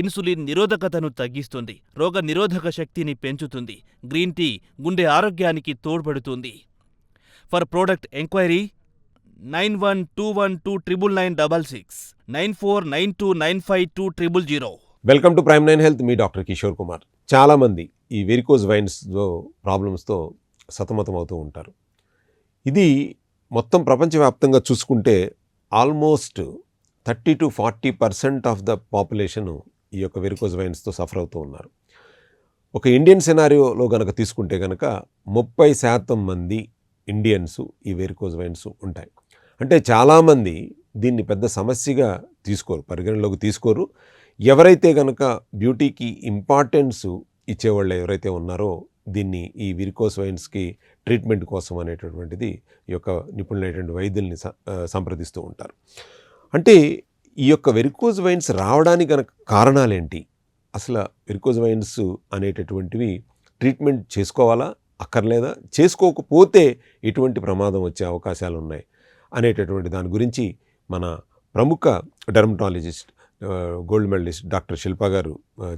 Insulin నిరోధకతను తగ్గిస్తుంది రోగ నిరోధక శక్తిని పెంచుతుంది గ్రీన్ టీ గుండె ఆరోగ్యానికి తోడ్పడుతుంది. For product enquiry nine one two one two triple nine double six nine four nine two nine five two triple zero. Welcome to prime nine health me doctor Kishore Kumar. చాలామంది ఈ వెరికోజ్ వైన్స్లో ప్రాబ్లమ్స్తో సతమతం అవుతూ ఉంటారు. ఇది మొత్తం ప్రపంచవ్యాప్తంగా చూసుకుంటే almost thirty to forty percent of the population ఈ యొక్క వెరికోజ్ వైన్స్తో సఫర్ అవుతూ ఉన్నారు. ఒక ఇండియన్ సెనారియోలో కనుక తీసుకుంటే కనుక ముప్పై శాతం మంది ఇండియన్స్ ఈ వెరికోజ్ వైన్స్ ఉంటాయి. అంటే చాలామంది దీన్ని పెద్ద సమస్యగా తీసుకోరు పరిగణలోకి తీసుకోరు. ఎవరైతే కనుక బ్యూటీకి ఇంపార్టెన్స్ ఇచ్చేవాళ్ళు ఎవరైతే ఉన్నారో దీన్ని ఈ విరికోస్ వైన్స్కి ట్రీట్మెంట్ కోసం అనేటటువంటిది ఈ యొక్క నిపుణులైనటువంటి వైద్యుల్ని సంప్రదిస్తూ ఉంటారు. అంటే ఈ యొక్క వెరికోజ్ వైన్స్ రావడానికి గనక కారణాలేంటి? అసలు వెరికోజ్ వైన్స్ అనేటటువంటివి ట్రీట్మెంట్ చేసుకోవాలా? అక్కర్లేదా? చేసుకోకపోతే ఎటువంటి ప్రమాదం వచ్చే అవకాశాలు ఉన్నాయి అనేటటువంటి దాని గురించి మన ప్రముఖ dermatologist gold medalist doctor Shilpa గారు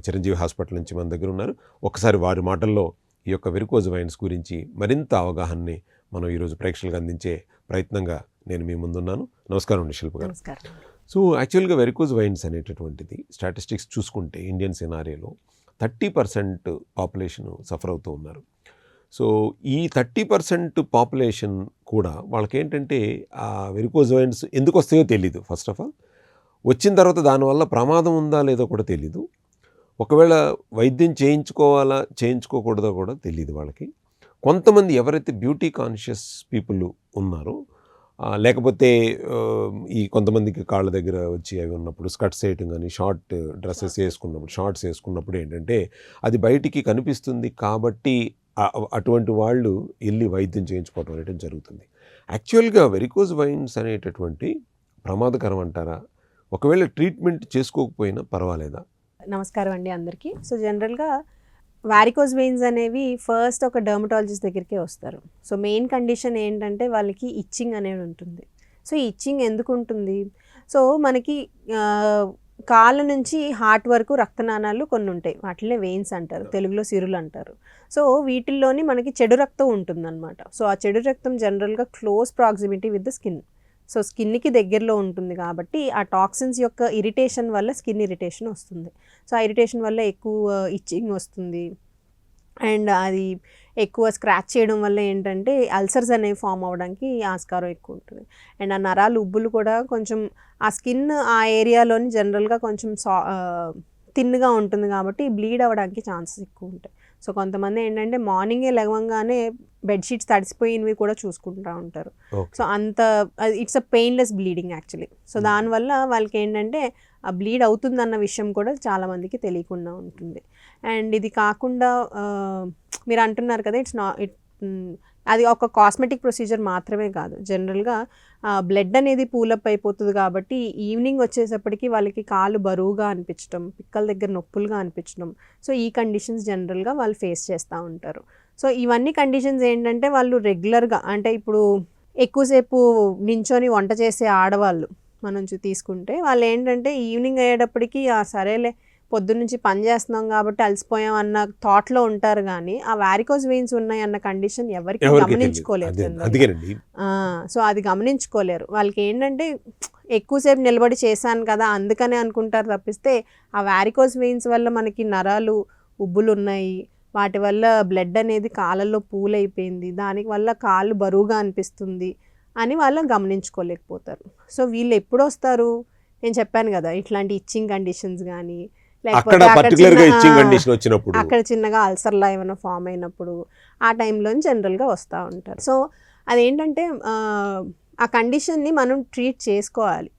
చిరంజీవి హాస్పిటల్ నుంచి మన దగ్గర ఉన్నారు. ఒకసారి వారి మాటల్లో ఈ యొక్క వెరికోజ్ వైన్స్ గురించి మరింత అవగాహనని మనం ఈరోజు ప్రేక్షకులకు అందించే ప్రయత్నంగా నేను మీ ముందున్నాను. నమస్కారం అండి శిల్ప గారు. నమస్కారం. సో యాక్చువల్గా వెరికోజ్ వైన్స్ అనేటటువంటిది స్టాటిస్టిక్స్ చూసుకుంటే ఇండియన్ సినారియోలో థర్టీ పర్సెంట్ పాపులేషన్ సఫర్ అవుతూ ఉన్నారు. సో ఈ థర్టీ పర్సెంట్ పాపులేషన్ కూడా వాళ్ళకి ఏంటంటే ఆ వెరికోజ్ వైన్స్ ఎందుకు వస్తాయో తెలీదు ఫస్ట్ ఆఫ్ ఆల్ వచ్చిన తర్వాత దానివల్ల ప్రమాదం ఉందా లేదో కూడా తెలీదు. ఒకవేళ వైద్యం చేయించుకోవాలా చేయించుకోకూడదో కూడా తెలియదు వాళ్ళకి. కొంతమంది ఎవరైతే బ్యూటీ కాన్షియస్ పీపుల్ ఉన్నారో లేకపోతే ఈ కొంతమందికి కాళ్ళ దగ్గర వచ్చి అవి ఉన్నప్పుడు స్కర్ట్స్ వేయటం కానీ షార్ట్ డ్రెస్సెస్ వేసుకున్నప్పుడు షార్ట్స్ వేసుకున్నప్పుడు ఏంటంటే అది బయటికి కనిపిస్తుంది కాబట్టి అటువంటి వాళ్ళు వెళ్ళి వైద్యం చేయించుకోవటం అనేటువంటి జరుగుతుంది. యాక్చువల్గా వెరికోజ్ వైన్స్ అనేటటువంటి ప్రమాదకరం అంటారా? ఒకవేళ ట్రీట్మెంట్ చేసుకోకపోయినా పర్వాలేదా? నమస్కారం అండి అందరికీ. సో జనరల్గా వారికోజ్ వెయిన్స్ అనేవి ఫస్ట్ ఒక డర్మటాలజిస్ట్ దగ్గరికే వస్తారు. సో మెయిన్ కండిషన్ ఏంటంటే వాళ్ళకి ఇచ్చింగ్ అనేది ఉంటుంది. సో ఇచ్చింగ్ ఎందుకు ఉంటుంది? సో మనకి కాళ్ళ నుంచి హార్ట్ వరకు రక్తనాణాలు కొన్ని ఉంటాయి. వాటినే వెయిన్స్ అంటారు తెలుగులో సిరులు అంటారు. సో వీటిల్లోని మనకి చెడు రక్తం ఉంటుందన్నమాట. సో ఆ చెడు రక్తం జనరల్గా close proximity with the skin so స్కిన్కి దగ్గరలో ఉంటుంది కాబట్టి ఆ టాక్సిన్స్ యొక్క ఇరిటేషన్ వల్ల స్కిన్ ఇరిటేషన్ వస్తుంది. సో ఆ ఇరిటేషన్ వల్ల ఎక్కువ ఇచ్చింగ్ వస్తుంది. అండ్ అది ఎక్కువ స్క్రాచ్ చేయడం వల్ల ఏంటంటే అల్సర్స్ అనేవి ఫామ్ అవ్వడానికి ఆస్కారం ఎక్కువ ఉంటుంది. అండ్ ఆ నరాలు ఉబ్బులు కూడా కొంచెం ఆ స్కిన్ ఆ ఏరియాలోని జనరల్గా కొంచెం సా థిన్గా ఉంటుంది కాబట్టి బ్లీడ్ అవ్వడానికి ఛాన్సెస్ ఎక్కువ ఉంటాయి. సో కొంతమంది ఏంటంటే మార్నింగే లెగవంగానే బెడ్షీట్స్ తడిసిపోయినవి కూడా చూసుకుంటూ ఉంటారు. సో అంత it's a painless bleeding actually. So Hmm. దానివల్ల వాళ్ళకి ఏంటంటే ఆ బ్లీడ్ అవుతుందన్న విషయం కూడా చాలా మందికి తెలియకుండా ఉంటుంది. అండ్ ఇది కాకుండా మీరు అంటున్నారు కదా ఇట్స్ నా ఇట్ అది ఒక కాస్మెటిక్ ప్రొసీజర్ మాత్రమే కాదు. జనరల్గా బ్లడ్ అనేది పూలప్ అయిపోతుంది కాబట్టి ఈవినింగ్ వచ్చేసప్పటికి వాళ్ళకి కాలు బరువుగా అనిపించడం పిక్కల దగ్గర నొప్పులుగా అనిపించడం సో ఈ కండిషన్స్ జనరల్గా వాళ్ళు ఫేస్ చేస్తూ ఉంటారు. సో ఇవన్నీ కండిషన్స్ ఏంటంటే వాళ్ళు రెగ్యులర్గా అంటే ఇప్పుడు ఎక్కువసేపు నించొని వంట చేసే ఆడవాళ్ళు మనం చూ- తీసుకుంటే వాళ్ళు ఏంటంటే ఈవినింగ్ అయ్యేటప్పటికి ఆ సరేలే పొద్దున్నుంచి పని చేస్తున్నాం కాబట్టి అలసిపోయాం అన్న థాట్లో ఉంటారు కానీ ఆ వారికోజ్ వెయిన్స్ ఉన్నాయి అన్న కండిషన్ ఎవరికి ఆ, సో అది గమనించుకోలేరు. వాళ్ళకి ఏంటంటే ఎక్కువసేపు నిలబడి చేశాను కదా అందుకనే అనుకుంటారు తప్పిస్తే ఆ వారికోస్ వెయిన్స్ వల్ల మనకి నరాలు ఉబ్బులు ఉన్నాయి. వాటి వల్ల బ్లడ్ అనేది కాళ్ళల్లో పూలైపోయింది. దాని వల్ల కాళ్ళు బరువుగా అనిపిస్తుంది అని వాళ్ళు గమనించుకోలేకపోతారు. సో వీళ్ళు ఎప్పుడు వస్తారు? నేను చెప్పాను కదా ఇట్లాంటి ఇచ్చింగ్ కండిషన్స్ కానీ అక్కడ పర్టికులర్గా ఇచ్చింగ్ కండిషన్ వచ్చినప్పుడు. అక్కడ చిన్నగా అల్సర్లా ఏమైనా ఫామ్ అయినప్పుడు ఆ టైంలో జనరల్గా వస్తూ ఉంటారు. సో అదేంటంటే ఆ, కండిషన్ని మనం ట్రీట్ చేసుకోవాలి.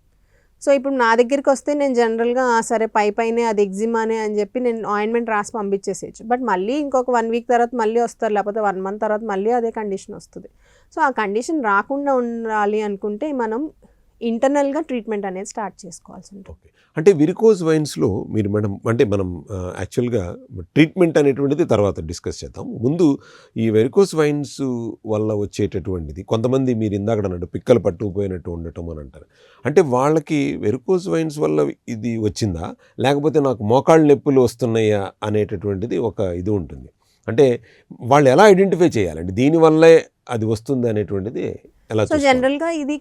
సో ఇప్పుడు నా దగ్గరికి వస్తే నేను జనరల్గా "ఆ, సరే పై పైనే అది ఎగ్జిమానే అని చెప్పి నేను ఆయింట్మెంట్ రాసి పంపించేసేయచ్చు. బట్ మళ్ళీ ఇంకొక వన్ వీక్ తర్వాత మళ్ళీ వస్తారు లేకపోతే వన్ మంత్ తర్వాత మళ్ళీ అదే కండిషన్ వస్తుంది. సో ఆ కండిషన్ రాకుండా ఉండాలి అనుకుంటే మనం ఇంటర్నల్గా ట్రీట్మెంట్ అనేది స్టార్ట్ చేసుకోవాల్సి ఉంటుంది ఓకే. అంటే విరికోజ్ వైన్స్లో మీరు మేడం అంటే మనం యాక్చువల్గా ట్రీట్మెంట్ అనేటువంటిది తర్వాత డిస్కస్ చేద్దాం. ముందు ఈ వెరికోజ్ వైన్స్ వల్ల వచ్చేటటువంటిది కొంతమంది మీరు ఇందాక అన్నట్టు పిక్కలు పట్టుకుపోయినట్టు ఉండటం అని అంటారు. అంటే వాళ్ళకి వెరికోజ్ వైన్స్ వల్ల ఇది వచ్చిందా? లేకపోతే నాకు మోకాళ్ళ నొప్పులు వస్తున్నాయా అనేటటువంటిది ఒక ఇది ఉంటుంది. అంటే వాళ్ళు ఎలా ఐడెంటిఫై చేయాలండి దీనివల్లే అది వస్తుంది అనేటువంటిది ఎలా సో? జనరల్గా ఇది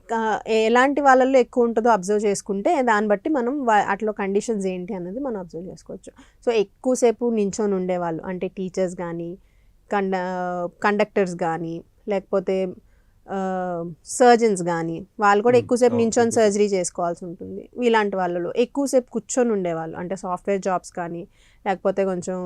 ఎలాంటి వాళ్ళల్లో ఎక్కువ ఉంటుందో అబ్జర్వ్ చేసుకుంటే దాన్ని బట్టి మనం అట్లా కండిషన్స్ ఏంటి అనేది మనం అబ్జర్వ్ చేసుకోవచ్చు సో ఎక్కువసేపు నించొని ఉండేవాళ్ళు అంటే టీచర్స్ కానీ కండ కండక్టర్స్ కానీ లేకపోతే సర్జన్స్ కానీ వాళ్ళు కూడా. ఎక్కువసేపు నించొని. సర్జరీ చేసుకోవాల్సి ఉంటుంది ఇలాంటి వాళ్ళలో ఎక్కువసేపు కూర్చొని ఉండేవాళ్ళు అంటే సాఫ్ట్వేర్ జాబ్స్ కానీ లేకపోతే కొంచెం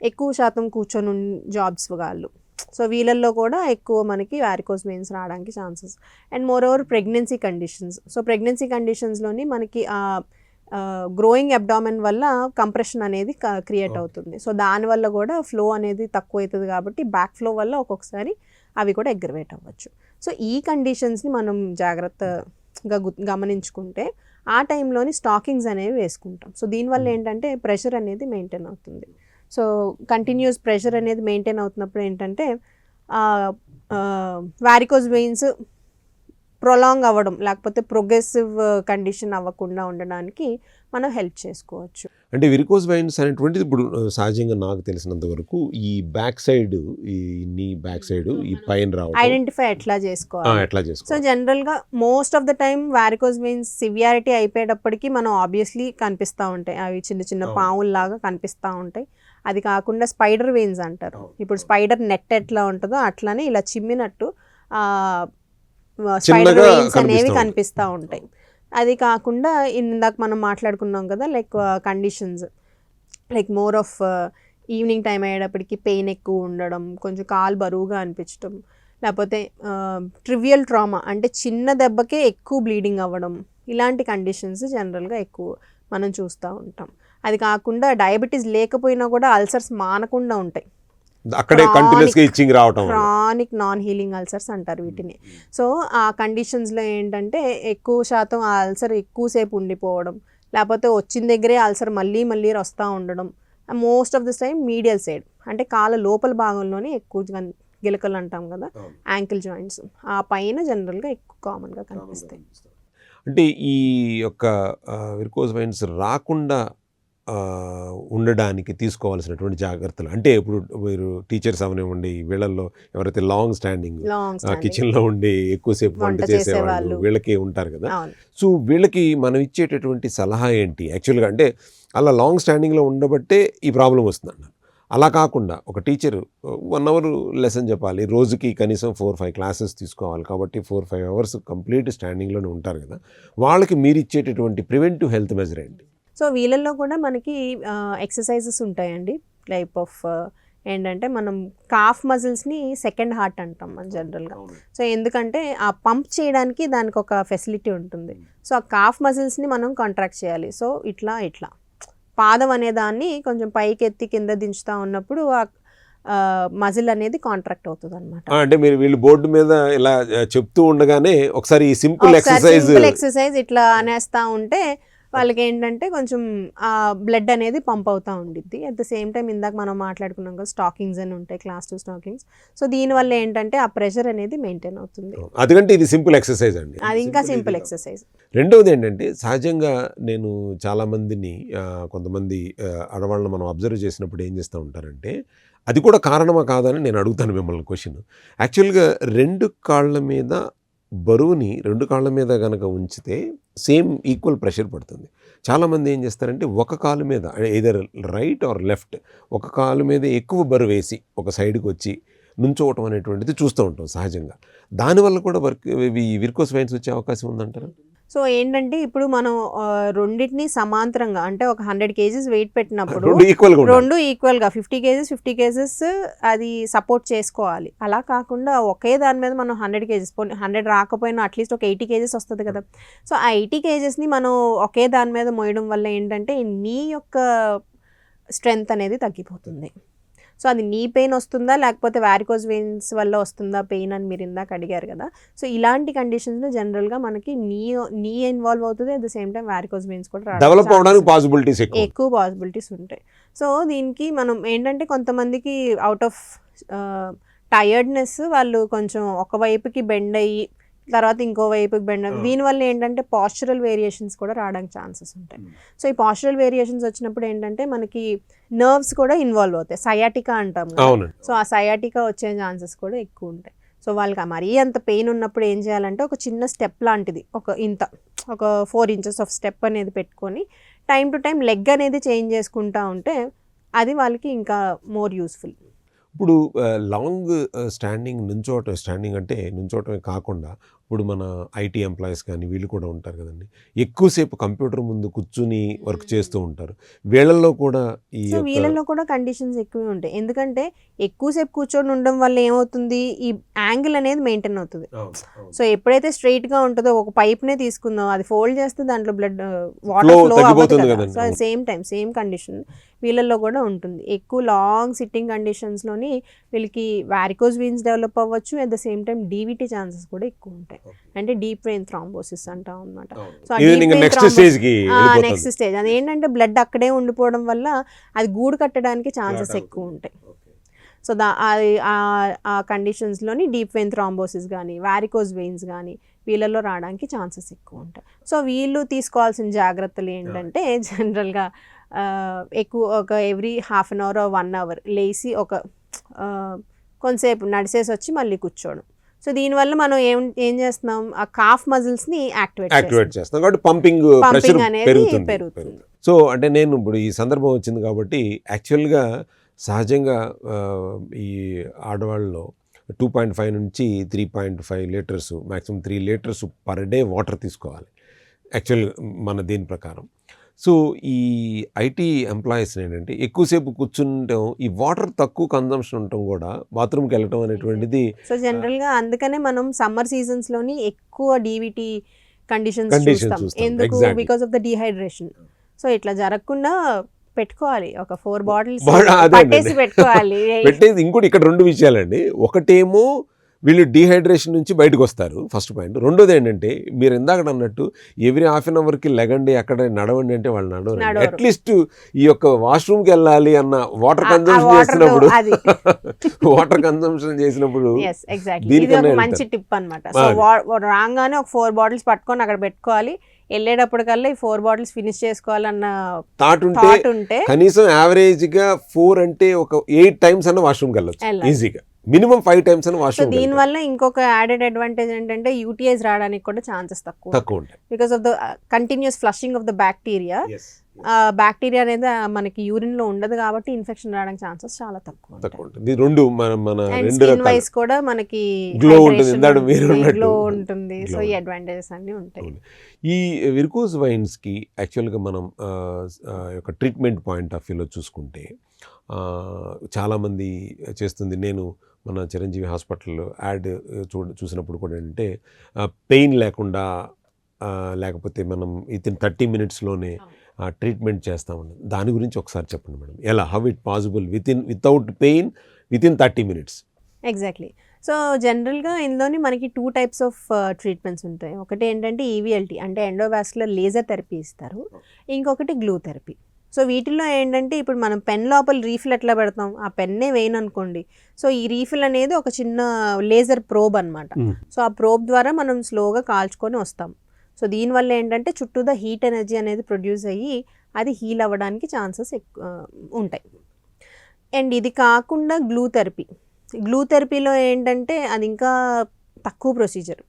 ఎక్కువ శాతం కూర్చొని జాబ్స్ వాళ్ళు. సో వీళ్ళల్లో కూడా ఎక్కువ మనకి వ్యారికోస్ వెయిన్స్ రావడానికి chances and more over pregnancy conditions so pregnancy కండిషన్స్లోని మనకి గ్రోయింగ్ అబ్డామెన్ వల్ల కంప్రెషన్ అనేది క్రియేట్ Okay. అవుతుంది. సో దానివల్ల కూడా ఫ్లో అనేది తక్కువ అవుతుంది కాబట్టి బ్యాక్ ఫ్లో వల్ల ఒక్కొక్కసారి అవి కూడా ఎగ్రవేట్ అవ్వచ్చు. సో ఈ కండిషన్స్ని మనం జాగ్రత్తగా గమనించుకుంటే ఆ టైంలోని స్టాకింగ్స్ అనేవి వేసుకుంటాం. సో దీనివల్ల Hmm. ఏంటంటే ప్రెషర్ అనేది మెయింటైన్ అవుతుంది. సో కంటిన్యూస్ ప్రెషర్ అనేది మెయింటైన్ అవుతున్నప్పుడు ఏంటంటే వ్యారికోజ్ వెయిన్స్ ప్రొలాంగ్ అవ్వడం లేకపోతే ప్రోగ్రెసివ్ కండిషన్ అవ్వకుండా ఉండడానికి మనం హెల్ప్ చేసుకోవచ్చు. అంటే విరికోజ్ వైన్స్ అనేటువంటిది ఇప్పుడు ఆ, సహజంగా నాకు తెలిసినంత వరకు ఈ బ్యాక్ సైడ్ ఈ నీ బ్యాక్ సైడ్ ఈ పైన రావడం ఐడెంటిఫై ఎట్లా చేసుకోవాలి? ఎట్లా సో చేసుకోవాలి జనరల్గా most of the time varicose veins severity అయిపోయేటప్పటికి మనం ఆబ్వియస్లీ కనిపిస్తూ ఉంటాయి. అవి చిన్న చిన్న. పావుల్లాగా కనిపిస్తూ ఉంటాయి. అది కాకుండా స్పైడర్ వెయిన్స్ అంటారు. ఇప్పుడు స్పైడర్ నెట్ ఎట్లా ఉంటుందో అట్లానే ఇలా చిమ్మినట్టు చిన్నగా అనేవి కనిపిస్తా కనిపిస్తూ ఉంటాయి. అది కాకుండా ఇందాక మనం మాట్లాడుకున్నాం కదా like conditions like more of evening time అయ్యేటప్పటికి పెయిన్ ఎక్కువ ఉండడం కొంచెం కాలు బరువుగా అనిపించడం లేకపోతే ట్రివియల్ ట్రామా అంటే చిన్న దెబ్బకే ఎక్కువ బ్లీడింగ్ అవ్వడం ఇలాంటి కండిషన్స్ జనరల్గా ఎక్కువ మనం చూస్తూ ఉంటాం. అది కాకుండా డయాబెటీస్ లేకపోయినా కూడా అల్సర్స్ మానకుండా ఉంటాయి. అక్కడే chronic- కంటిన్యూస్గా ఇచ్చింగ్ రావటం. క్రానిక్ నాన్ హీలింగ్ అల్సర్స్ అంటారు వీటిని. సో ఆ కండిషన్స్లో ఏంటంటే ఎక్కువ శాతం ఆ అల్సర్ ఎక్కువసేపు ఉండిపోవడం లేకపోతే వచ్చిన దగ్గరే అల్సర్ మళ్ళీ మళ్ళీ వస్తూ ఉండడం. Most of this time medial side అంటే కాళ్ళ లోపల భాగంలోనే ఎక్కువ గిలకలు అంటాం కదా. యాంకిల్ జాయింట్స్ ఆ పైన జనరల్గా ఎక్కువ కామన్గా కనిపిస్తాయి. అంటే ఈ యొక్క విరికోజ్ వైన్స్ రాకుండా ఉండడానికి తీసుకోవాల్సినటువంటి జాగ్రత్తలు. అంటే ఇప్పుడు మీరు టీచర్స్ అవనివ్వండి వీళ్ళల్లో ఎవరైతే లాంగ్ స్టాండింగ్ కిచెన్లో ఉండి ఎక్కువసేపు వంట చేసేవాళ్ళు. వీళ్ళకి ఉంటారు కదా. సో వీళ్ళకి మనం ఇచ్చేటటువంటి సలహా ఏంటి? యాక్చువల్గా అంటే అలా లాంగ్ స్టాండింగ్లో ఉండబట్టే ఈ ప్రాబ్లం వస్తుంది అన్నారు అలా కాకుండా ఒక టీచర్ వన్ అవర్ లెసన్ చెప్పాలి. రోజుకి కనీసం ఫోర్ ఫైవ్ క్లాసెస్ తీసుకోవాలి కాబట్టి ఫోర్ ఫైవ్ అవర్స్ కంప్లీట్ స్టాండింగ్లోనే ఉంటారు కదా. వాళ్ళకి మీరు ఇచ్చేటటువంటి ప్రివెంటివ్ హెల్త్ మెజర్ ఏంటి? సో వీళ్ళల్లో కూడా మనకి ఎక్సర్సైజెస్ ఉంటాయండి. టైప్ ఆఫ్ ఏంటంటే మనం కాఫ్ మజిల్స్ని సెకండ్ హార్ట్ అంటాం మన జనరల్గా సో ఎందుకంటే ఆ పంప్ చేయడానికి దానికి ఒక ఫెసిలిటీ ఉంటుంది. సో ఆ కాఫ్ మజిల్స్ని మనం కాంట్రాక్ట్ చేయాలి. సో ఇట్లా ఇట్లా. పాదం అనే దాన్ని కొంచెం పైకి ఎత్తి కింద దించుతా ఉన్నప్పుడు ఆ మజిల్ అనేది కాంట్రాక్ట్ అవుతుంది అనమాట అంటే మీరు వీళ్ళు బోర్డు మీద ఇలా చెప్తూ ఉండగానే ఒకసారి ఈ సింపుల్ ఎక్సర్సైజ్ సింపుల్ ఎక్సర్సైజ్ ఇట్లా అనేస్తా ఉంటే వాళ్ళకి ఏంటంటే కొంచెం ఆ బ్లడ్ అనేది పంప్ అవుతూ ఉండిద్ది. అట్ ద సేమ్ టైం ఇందాక మనం మాట్లాడుకున్నాం కదా స్టాకింగ్స్ అని ఉంటాయి క్లాస్ టూ స్టాకింగ్స్. సో దీనివల్ల ఏంటంటే ఆ ప్రెషర్ అనేది మెయింటైన్ అవుతుంది. అదికంటే ఇది సింపుల్ ఎక్సర్సైజ్ అండి. అది ఇంకా సింపుల్ ఎక్సర్సైజ్. రెండవది ఏంటంటే సహజంగా నేను చాలామందిని కొంతమంది ఆడవాళ్ళని మనం అబ్జర్వ్ చేసినప్పుడు ఏం చేస్తూ ఉంటారంటే అది కూడా కారణమా కాదని నేను అడుగుతాను మిమ్మల్ని క్వశ్చన్. యాక్చువల్గా రెండు కాళ్ళ మీద బరువుని రెండు కాళ్ళ మీద కనుక ఉంచితే సేమ్ ఈక్వల్ ప్రెషర్ పడుతుంది. చాలామంది ఏం చేస్తారంటే ఒక కాలు మీద ఏదర్ రైట్ ఆర్ లెఫ్ట్ ఒక కాలు మీద ఎక్కువ బరువు వేసి ఒక సైడ్కి వచ్చి నుంచోవటం అనేటువంటిది చూస్తూ ఉంటాం సహజంగా. దానివల్ల కూడా వర్క్ ఈ విర్కోస్ వైన్స్ వచ్చే అవకాశం ఉందంటారా? సో ఏంటంటే ఇప్పుడు మనం రెండింటిని సమాంతరంగా అంటే ఒక హండ్రెడ్ కేజీస్ వెయిట్ పెట్టినప్పుడు రెండు ఈక్వల్గా ఉండాలి. రెండు ఈక్వల్గా ఫిఫ్టీ కేజెస్ ఫిఫ్టీ కేజెస్ అది సపోర్ట్ చేసుకోవాలి. అలా కాకుండా ఒకే దాని మీద మనం హండ్రెడ్ కేజెస్ హండ్రెడ్ రాకపోయినా అట్లీస్ట్ ఒక ఎయిటీ కేజెస్ వస్తుంది కదా. సో ఆ ఎయిటీ కేజెస్ని మనం ఒకే దాని మీద మోయడం వల్ల ఏంటంటే నీ యొక్క స్ట్రెంగ్త్ అనేది తగ్గిపోతుంది. సో అది నీ పెయిన్ వస్తుందా? లేకపోతే వ్యారికోజ్ వెయిన్స్ వల్ల వస్తుందా పెయిన్ అని మీరు ఇందాక అడిగారు కదా? సో ఇలాంటి కండిషన్స్లో జనరల్గా మనకి నీ నీ ఇన్వాల్వ్ అవుతుంది at the same time varicose veins కూడా డెవలప్ అవడానికి పాసిబిలిటీస్ ఎక్కువ. ఎక్కువ పాసిబిలిటీస్ ఉంటాయి. సో దీనికి మనం ఏంటంటే కొంతమందికి అవుట్ ఆఫ్ టయర్డ్నెస్ వాళ్ళు కొంచెం ఒక వైపుకి బెండ్ అయ్యి తర్వాత ఇంకో వైపుకి బెండ్. దీనివల్ల ఏంటంటే పాస్చరల్ వేరియేషన్స్ కూడా రావడానికి ఛాన్సెస్ ఉంటాయి. సో ఈ పాస్చరల్ వేరియేషన్స్ వచ్చినప్పుడు ఏంటంటే మనకి నర్వ్స్ కూడా ఇన్వాల్వ్ అవుతాయి. సయాటికా అంటాం సో ఆ సయాటికా వచ్చే ఛాన్సెస్ కూడా ఎక్కువ ఉంటాయి. సో వాళ్ళకి మరీ అంత పెయిన్ ఉన్నప్పుడు ఏం చేయాలంటే ఒక చిన్న స్టెప్ లాంటిది. ఒక ఇంత ఒక ఫోర్ ఇంచెస్ ఆఫ్ స్టెప్ అనేది పెట్టుకొని టైం టు టైం లెగ్ అనేది చేంజ్ చేసుకుంటా ఉంటే అది వాళ్ళకి ఇంకా మోర్ యూస్ఫుల్ ఇప్పుడు లాంగ్ స్టాండింగ్ నుంచోట స్టాండింగ్ అంటే నుంచోవటమే కాకుండా ఇప్పుడు మన ఐటీ ఎంప్లాయీస్ కానీ వీళ్ళు కూడా ఉంటారు కదండి. ఎక్కువసేపు కంప్యూటర్ ముందు కూర్చుని వర్క్ చేస్తూ ఉంటారు. వీళ్ళల్లో కూడా ఈ సో యొక్క- వీళ్ళలో కూడా కండిషన్స్ ఎక్కువే ఉంటాయి. ఎందుకంటే ఎక్కువసేపు కూర్చొని ఉండడం వల్ల ఏమవుతుంది? ఈ యాంగిల్ అనేది మెయింటైన్ అవుతుంది. సో ఎప్పుడైతే స్ట్రైట్గా ఉంటుందో ఒక పైప్ నే తీసుకుందాం అది ఫోల్డ్ చేస్తే దాంట్లో బ్లడ్ వాటర్ ఫ్లో కదా. So same time same condition వీళ్ళల్లో కూడా ఉంటుంది. ఎక్కువ లాంగ్ సిట్టింగ్ కండిషన్స్లోని వీళ్ళకి వారికోజ్ వీన్స్ డెవలప్ అవ్వచ్చు. At the same time DVT chances కూడా ఎక్కువ ఉంటాయి. అంటే డీప్ వెయిన్ థ్రాంబోసిస్ అంటాం అనమాట. సో నెక్స్ట్ స్టేజ్కి నెక్స్ట్ స్టేజ్ అది ఏంటంటే బ్లడ్ అక్కడే ఉండిపోవడం వల్ల అది గూడు కట్టడానికి ఛాన్సెస్ ఎక్కువ. ఉంటాయి. సో దా అది ఆ- కండిషన్స్లోని డీప్ వెయిన్ థ్రాంబోసిస్ కానీ వారికోజ్ వెయిన్స్ కానీ వీళ్ళల్లో రావడానికి ఛాన్సెస్ ఎక్కువ ఉంటాయి. సో వీళ్ళు తీసుకోవాల్సిన జాగ్రత్తలు ఏంటంటే జనరల్గా ఎక్కువ ఒక every half an hour one hour లేచి ఒక కొంతసేపు నడిచేసి వచ్చి మళ్ళీ కూర్చోవడం. సో దీనివల్ల మనం ఏం ఏం చేస్తున్నాం? ఆ కాఫ్ మజిల్స్ని యాక్టివేట్ యాక్టివేట్ చేస్తాం కాబట్టి పంపింగ్ ప్రెషర్ పెరుగుతుంది పెరుగుతుంది. సో అంటే నేను ఇప్పుడు ఈ సందర్భం వచ్చింది కాబట్టి యాక్చువల్గా సహజంగా ఈ ఆడవాళ్ళలో టూ పాయింట్ ఫైవ్ నుంచి three point five litres maximum three litres per day water తీసుకోవాలి. యాక్చువల్ మన దీని ప్రకారం. సో ఈ ఐటీ ఎంప్లాయీస్ ఏంటంటే ఎక్కువసేపు కూర్చుంటాం ఈ వాటర్ తక్కువ కన్జంప్షన్ ఉండటం కూడా బాత్రూమ్కి వెళ్ళటం అనేటువంటిది సో జనరల్గా అందుకనే మనం సమ్మర్ సీజన్స్లోని ఎక్కువ డీవీటీ కండిషన్స్ చూస్తాం. ఎందుకు. Because of the dehydration so ఇట్లా జరగకుండా పెట్టుకోవాలి ఒక ఫోర్ బాటిల్స్ పట్టేసి. పెట్టుకోవాలి పెట్టేది ఇంకోటి ఇక్కడ రెండు విషయాలండి ఒకటేమో వీళ్ళు డీహైడ్రేషన్ నుంచి బయటకు వస్తారు ఫస్ట్ పాయింట్ రెండోది ఏంటంటే మీరు ఇందాక అన్నట్టు ఎవ్రీ హాఫ్ అన్ అవర్కి లెగండి అక్కడ నడవండి అంటే వాళ్ళు నడవరు. అట్లీస్ట్ ఈ యొక్క వాష్రూమ్కి వెళ్ళాలి అన్న వాటర్ కన్జంప్షన్ చేసినప్పుడు. వాటర్ కన్జంప్షన్ చేసినప్పుడు. మంచి టిప్ అది. రాగానే ఒక ఫోర్ బాటిల్స్ పట్టుకొని అక్కడ పెట్టుకోవాలి వెళ్ళేటప్పటికల్లా ఈ ఫోర్ బాటిల్స్ ఫినిష్ చేసుకోవాలన్న థాట్ ఉంటే కనీసం యావరేజ్గా ఫోర్ అంటే ఒక ఎయిట్ టైమ్స్ అన్న వాష్రూమ్కి వెళ్ళొచ్చు. ఈజీగా మినిమం ఫైవ్ టైమ్స్ అన్న సో వాష్రూమ్ దీని వల్ల ఇంకొక యాడెడ్ అడ్వాంటేజ్ ఏంటంటే యూటీఐస్ రావడానికి కూడా ఛాన్సెస్ తక్కువ. తక్కువ ఉంటాయి. Because of the continuous flushing of the bacteria bacteria అనేది మనకి యూరిన్లో ఉండదు కాబట్టి ఇన్ఫెక్షన్ రావడానికి ఛాన్సెస్ చాలా తక్కువ తక్కువ ఉంటుంది రెండు మన మన రెండు వైస్ కూడా మనకి Glow ఉంటుంది. మీరు. గ్లో ఉంటుంది సో. ఈ అడ్వాంటేజెస్ అన్ని ఉంటాయి. ఈ విరికోజ్ వైన్స్కి యాక్చువల్గా మనం ఆ, ఆ, యొక్క ట్రీట్మెంట్ పాయింట్ ఆఫ్ వ్యూలో చూసుకుంటే చాలామంది చేస్తుంది నేను మన చిరంజీవి హాస్పిటల్లో యాడ్ చూ చూసినప్పుడు కూడా ఏంటంటే పెయిన్ లేకుండా లేకపోతే మనం ఇతని థర్టీ మినిట్స్లోనే ట్రీట్మెంట్ చేస్తామని దాని గురించి ఒకసారి చెప్పండి మేడం. ఎలా? How it possible with in without pain with in thirty minutes exactly so జనరల్గా ఇందులోని మనకి టూ టైప్స్ ఆఫ్ ట్రీట్మెంట్స్ ఉంటాయి. ఒకటి ఏంటంటే ఈవీఎల్టీ అంటే ఎండోవాస్కులర్ లేజర్ థెరపీ ఇస్తారు. ఇంకొకటి గ్లూ థెరపీ సో వీటిల్లో ఏంటంటే ఇప్పుడు మనం పెన్ లోపల రీఫిల్ ఎట్లా పెడతాం? ఆ పెన్నే వేయను అనుకోండి సో ఈ రీఫిల్ అనేది ఒక చిన్న లేజర్ ప్రోబ్ అన్నమాట. సో ఆ ప్రోబ్ ద్వారా మనం స్లోగా కాల్చుకొని వస్తాం. సో దీనివల్ల ఏంటంటే చుట్టూదా హీట్ ఎనర్జీ అనేది ప్రొడ్యూస్ అయ్యి అది హీల్ అవ్వడానికి ఛాన్సెస్ ఎక్కువ ఉంటాయి. అండ్ ఇది కాకుండా గ్లూ థెరపీ. గ్లూ థెరపీలో ఏంటంటే అది ఇంకా తక్కువ ప్రొసీజర్.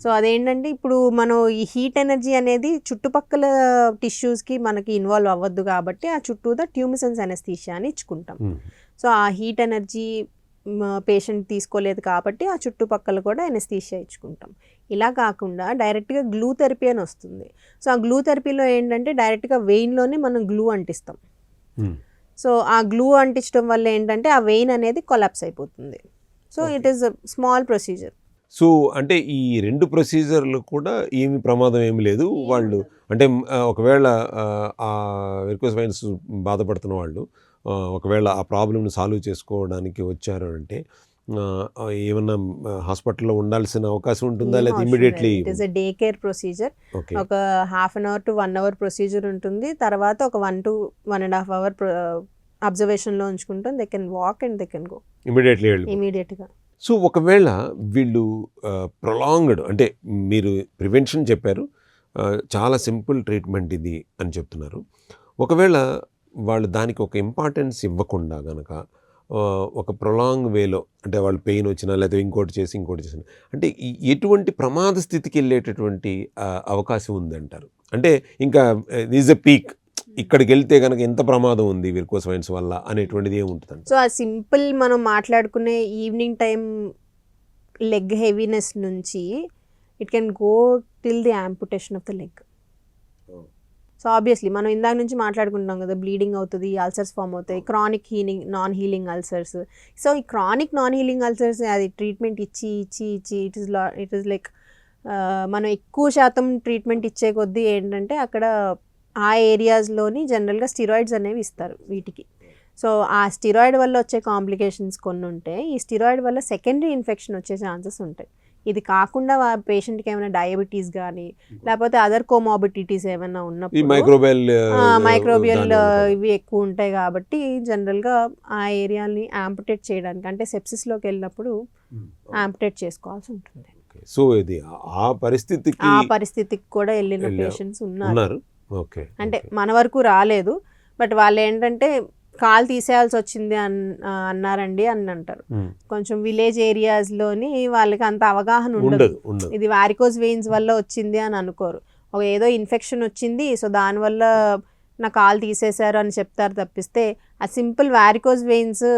సో అదేంటంటే ఇప్పుడు మనం ఈ హీట్ ఎనర్జీ అనేది చుట్టుపక్కల టిష్యూస్కి మనకి ఇన్వాల్వ్ అవ్వద్దు కాబట్టి ఆ చుట్టూదా ట్యూమిసన్స్ అనెస్థీషియా అని ఇచ్చుకుంటాం సో ఆ హీట్ ఎనర్జీ పేషెంట్ తీసుకోలేదు కాబట్టి ఆ చుట్టుపక్కల కూడా ఎనస్థీషియా ఇచ్చుకుంటాం. ఇలా కాకుండా డైరెక్ట్గా గ్లూ థెరపీ అని వస్తుంది. సో ఆ గ్లూ థెరపీలో ఏంటంటే డైరెక్ట్గా వెయిన్లోనే మనం గ్లూ అంటిస్తాం. సో ఆ గ్లూ అంటించడం వల్ల ఏంటంటే ఆ వెయిన్ అనేది కొలాప్స్ అయిపోతుంది. So it is small procedure so అంటే ఈ రెండు ప్రొసీజర్లు కూడా ఏమి ప్రమాదం ఏమి లేదు. వాళ్ళు అంటే ఒకవేళ ఆ, వెరికోస్ వైన్స్ బాధపడుతున్న వాళ్ళు ఒకవేళ ఆ ప్రాబ్లమ్ని సాల్వ్ చేసుకోవడానికి వచ్చారు అంటే ఏమన్నా హాస్పిటల్లో ఉండాల్సిన అవకాశం ఉంటుందా? లేదా. అ డే కేర్ ప్రొసీజర్ ఒక half an hour to one hour procedure ఉంటుంది. తర్వాత ఒక one to one and half hour అబ్జర్వేషన్లో ఉంచుకుంటాం. They can walk and they can go immediately వెళ్ళి ఇమీడియట్గా. సో ఒకవేళ వీళ్ళు ప్రొలాంగ్డ్ అంటే మీరు ప్రివెన్షన్ చెప్పారు చాలా సింపుల్ ట్రీట్మెంట్ ఇది అని చెప్తున్నారు. ఒకవేళ వాళ్ళు దానికి ఒక ఇంపార్టెన్స్ ఇవ్వకుండా గనక ఒక ప్రొలాంగ్ వేలో అంటే వాళ్ళు పెయిన్ వచ్చినా లేదా ఇంకోటి చేసి ఇంకోటి చేసిన అంటే ఎటువంటి ప్రమాద స్థితికి వెళ్ళేటటువంటి అవకాశం ఉందంటారు? అంటే ఇంకా ఈజ్ ఎ పీక్ ఇక్కడికి వెళ్తే కనుక ఎంత ప్రమాదం ఉంది వీరికోస్ వైన్స్ వల్ల అనేటువంటిది ఏముంటుంది సో ఆ సింపుల్ మనం మాట్లాడుకునే ఈవినింగ్ టైం లెగ్ హెవీనెస్ నుంచి it can go till the amputation of the leg so obviously మనం ఇందాక నుంచి మాట్లాడుకుంటాం కదా బ్లీడింగ్ అవుతుంది అల్సర్స్ ఫామ్ అవుతాయి chronic healing non healing ulcers so ఈ క్రానిక్ నాన్ హీలింగ్ అల్సర్స్ అది ట్రీట్మెంట్ ఇచ్చి ఇచ్చి ఇచ్చి ఇట్ ఇస్ లా ఇట్ ఇస్ లైక్ మనం ఎక్కువ శాతం ట్రీట్మెంట్ ఇచ్చే కొద్దీ ఏంటంటే అక్కడ ఆ ఏరియాస్లోని జనరల్గా స్టిరాయిడ్స్ అనేవి ఇస్తారు వీటికి. సో ఆ స్టిరాయిడ్ వల్ల వచ్చే కాంప్లికేషన్స్ కొన్ని ఉంటాయి ఈ స్టిరాయిడ్ వల్ల సెకండరీ ఇన్ఫెక్షన్ వచ్చే ఛాన్సెస్ ఉంటాయి. ఇది కాకుండా పేషెంట్కి ఏమైనా డయాబెటీస్ కానీ లేకపోతే అదర్ కోమాబిడిటీస్ ఏమైనా ఉన్నప్పుడు మైక్రోబెల్ మైక్రోబియల్ ఇవి ఎక్కువ ఉంటాయి కాబట్టి జనరల్గా ఆ ఏరియాని యాంపుటేట్ చేయడానికి అంటే సెప్సిస్లోకి వెళ్ళినప్పుడు యాంపుటేట్ చేసుకోవాల్సి ఉంటుంది. సో ఇది ఆ పరిస్థితికి ఆ పరిస్థితికి కూడా వెళ్ళిన వెళ్ళా- పేషెంట్స్ ఉన్నారు. ఉన్నారు. ఓకే అంటే మన వరకు రాలేదు బట్ వాళ్ళు ఏంటంటే కాలు తీసేయాల్సి వచ్చింది అన్ అన్నారండి అని అంటారు. కొంచెం విలేజ్ ఏరియాస్లోని వాళ్ళకి అంత అవగాహన ఉండదు. ఇది వారికోజ్ వెయిన్స్ వల్ల వచ్చింది అని అనుకోరు. ఒక ఏదో ఇన్ఫెక్షన్ వచ్చింది సో దానివల్ల నా కాలు తీసేశారు అని చెప్తారు తప్పిస్తే ఆ సింపుల్ వారికోజ్ వెయిన్స్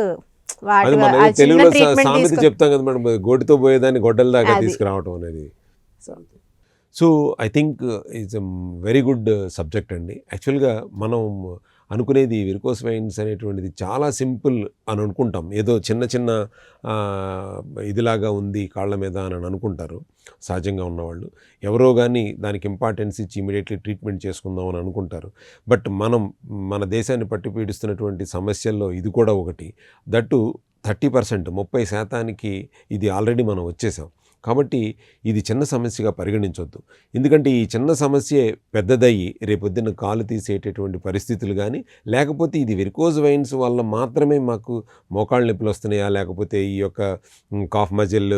తెలుగులో సామెత చెప్తాం కదా మేడం గోటితో పోయేదాన్ని గొడ్డల దాకా. తీసుకురావటం అనేది. So I think is very good subject అండి. యాక్చువల్గా మనం అనుకునేది విరికోస్ వైన్స్ అనేటువంటిది చాలా సింపుల్ అని అనుకుంటాం. ఏదో చిన్న చిన్న ఇదిలాగా ఉంది కాళ్ళ మీద అని అనుకుంటారు సహజంగా ఉన్నవాళ్ళు. ఎవరో కానీ దానికి ఇంపార్టెన్స్ ఇచ్చి ఇమీడియట్లీ ట్రీట్మెంట్ చేసుకుందాం అని అనుకుంటారు. బట్ మనం మన దేశాన్ని పట్టి పీడిస్తున్నటువంటి సమస్యల్లో ఇది కూడా ఒకటి. దట్టు థర్టీ పర్సెంట్ ముప్పై శాతానికి ఇది ఆల్రెడీ మనం వచ్చేసాం. కాబట్టి ఇది చిన్న సమస్యగా పరిగణించవద్దు ఎందుకంటే ఈ చిన్న సమస్యే పెద్దదయ్యి రేపొద్దున కాలు తీసేటటువంటి పరిస్థితులు కానీ లేకపోతే ఇది వెరికోజ్ వైన్స్ వల్ల మాత్రమే మాకు మోకాళ్ళ నొప్పులు వస్తున్నాయా లేకపోతే ఈ యొక్క కాఫ్ మజిల్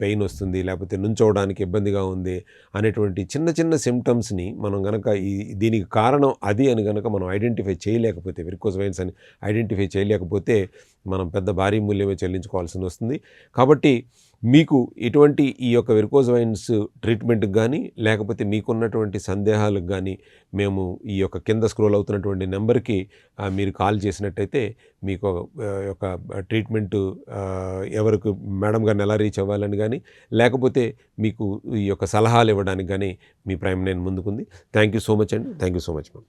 పెయిన్ వస్తుంది లేకపోతే నుంచోవడానికి ఇబ్బందిగా ఉంది అనేటువంటి చిన్న చిన్న సిమ్టమ్స్ని మనం గనక ఈ దీనికి కారణం అది అని గనక మనం ఐడెంటిఫై చేయలేకపోతే వెరికోజ్ వైన్స్ అని ఐడెంటిఫై చేయలేకపోతే మనం పెద్ద భారీ మూల్యమే చెల్లించుకోవాల్సి వస్తుంది. కాబట్టి మీకు ఎటువంటి ఈ యొక్క వెరికోజ్ వైన్స్ ట్రీట్మెంట్కి కానీ లేకపోతే మీకున్నటువంటి సందేహాలకు కానీ మేము ఈ యొక్క కింద స్క్రోల్ అవుతున్నటువంటి నెంబర్కి మీరు కాల్ చేసినట్టయితే మీకు యొక్క ట్రీట్మెంట్ ఎవరికి మేడం గారిని ఎలా రీచ్ అవ్వాలని కానీ లేకపోతే మీకు ఈ యొక్క సలహాలు ఇవ్వడానికి కానీ మీ ప్రైమ్ నేను ముందుకుంది. థ్యాంక్ యూ సో మచ్ అండి. Thank you so much ma'am.